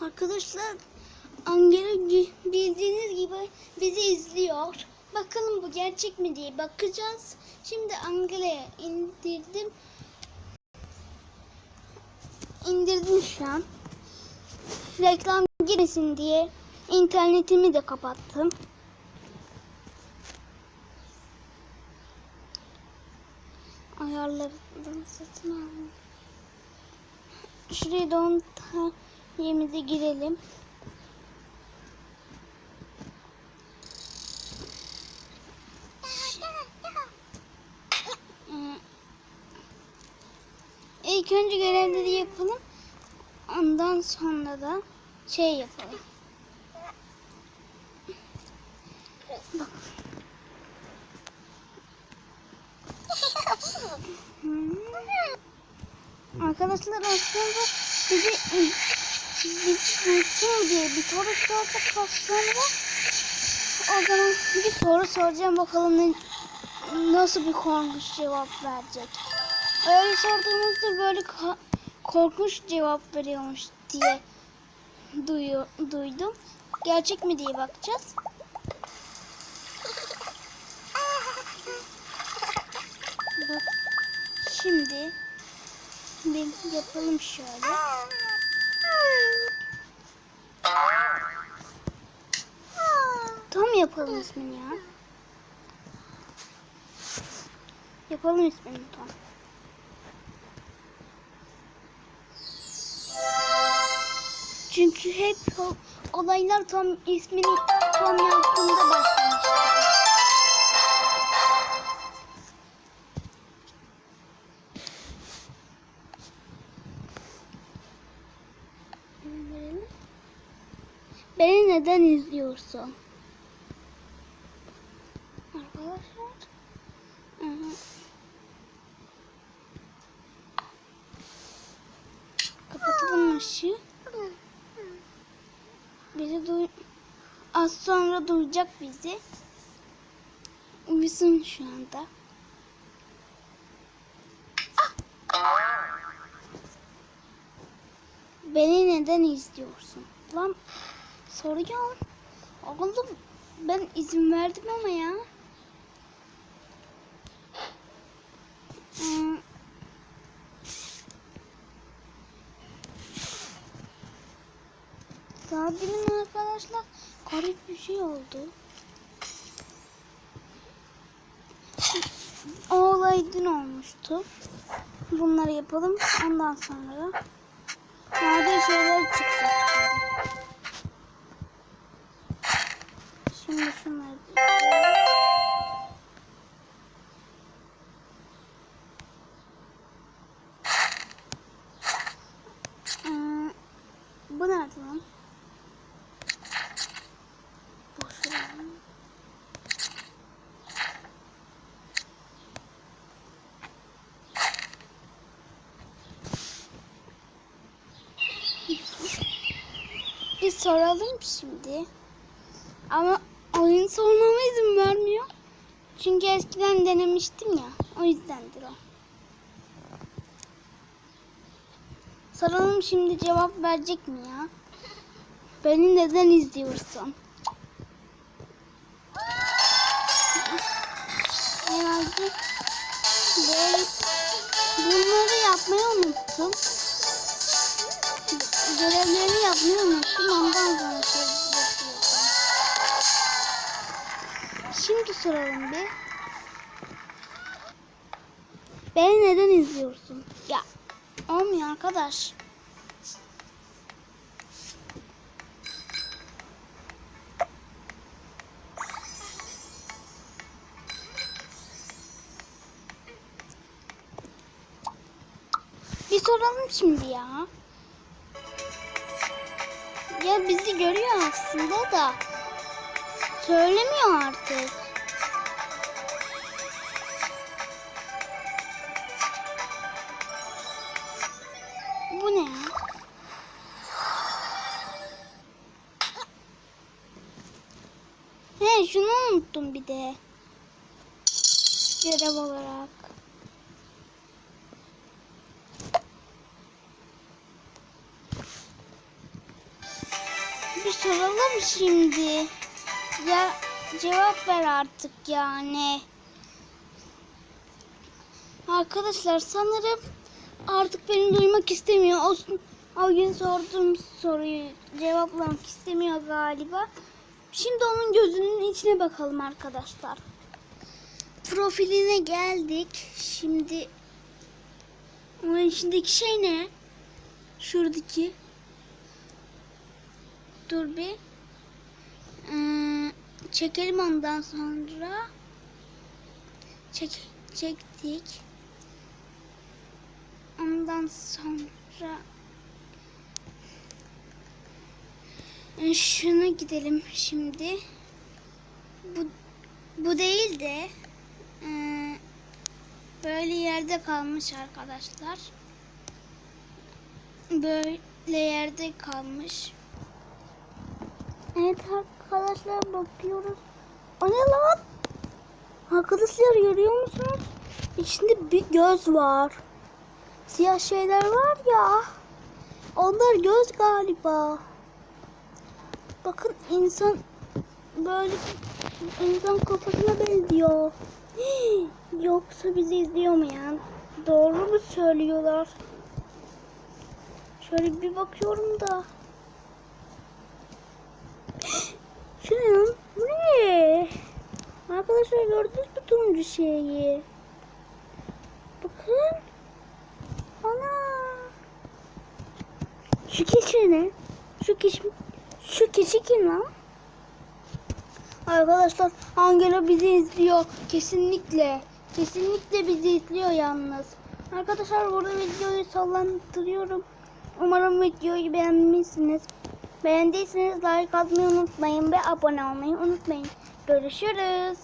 Arkadaşlar Angela bildiğiniz gibi bizi izliyor. Bakalım bu gerçek mi diye bakacağız. Şimdi Angela'ya indirdim. İndirdim şu an. Reklam girmesin diye internetimi de kapattım. Ayarlardan satın aldım. Şuraya da 10 tanemize girelim. İlk önce görevleri yapalım. Ondan sonra da şey yapalım. Bak. Arkadaşlar aslında bizi duysun diye bir soru soracak aslında. O zaman bir soru soracağım bakalım ne, nasıl bir korkunç cevap verecek. Öyle sorduğumuzda böyle korkunç cevap veriyormuş diye duyu, duydum. Gerçek mi diye bakacağız. Bak şimdi bir yapalım şöyle. Tam yapalım ismini ya. Yapalım ismini tam. Çünkü hep olaylar tam ismini tam yaptığında başlamış. Beni neden izliyorsun? Arkadaşlar. Kapatalım ışığı. Bizi duy az sonra duyacak bizi. Uyusun şu anda. Beni neden izliyorsun? Lan soruyorum. Oğlum ben izin verdim ama ya. Hmm. Daha demin arkadaşlar garip bir şey oldu. Olay dün olmuştu. Bunları yapalım. Ondan sonra nadir şeyler çıkacak. Şimdi şunları. Ee, bu nerede lan? Bir soralım şimdi. Ama oyun sormama izin vermiyor. Çünkü eskiden denemiştim ya. O yüzdendir o. Soralım şimdi cevap verecek mi ya? Beni neden izliyorsun? Herhalde böyle bunları yapmayı unuttum. Görevleri yapmayı unuttum. Ondan sonra şey Şimdi soralım bir. Beni neden izliyorsun? Ya olmuyor arkadaş. Bir soralım şimdi ya. Ya bizi görüyor aslında da söylemiyor artık. Unuttum bir de. Görev olarak. soralım şimdi. Ya cevap ver artık yani. Arkadaşlar sanırım artık beni duymak istemiyor. O, o gün sorduğum soruyu cevaplamak istemiyor galiba. Şimdi onun gözünün içine bakalım arkadaşlar. Profiline geldik. Şimdi onun içindeki şey ne? Şuradaki. Dur bir. Ee, çekelim ondan sonra. Çek, çektik. Ondan sonra Ee, şuna gidelim şimdi. Bu bu değil de ee, böyle yerde kalmış arkadaşlar. Böyle yerde kalmış. Evet arkadaşlar bakıyoruz. O ne lan? Arkadaşlar görüyor musunuz? İçinde bir göz var. Siyah şeyler var ya. Onlar göz galiba. Bakın insan böyle insan kafasına benziyor. Hii, Yoksa bizi izliyor mu yani? Doğru mu söylüyorlar? Şöyle bir bakıyorum da. Şu ne lan? Bu ne? Arkadaşlar gördünüz mü turuncu şeyi? Bakın. Ana. Şu kişi ne? Kişi kim lan? Arkadaşlar Angela bizi izliyor. Kesinlikle. Kesinlikle bizi izliyor yalnız. Arkadaşlar burada videoyu sallandırıyorum. Umarım videoyu beğenmişsiniz. Beğendiyseniz like atmayı unutmayın ve abone olmayı unutmayın. Görüşürüz.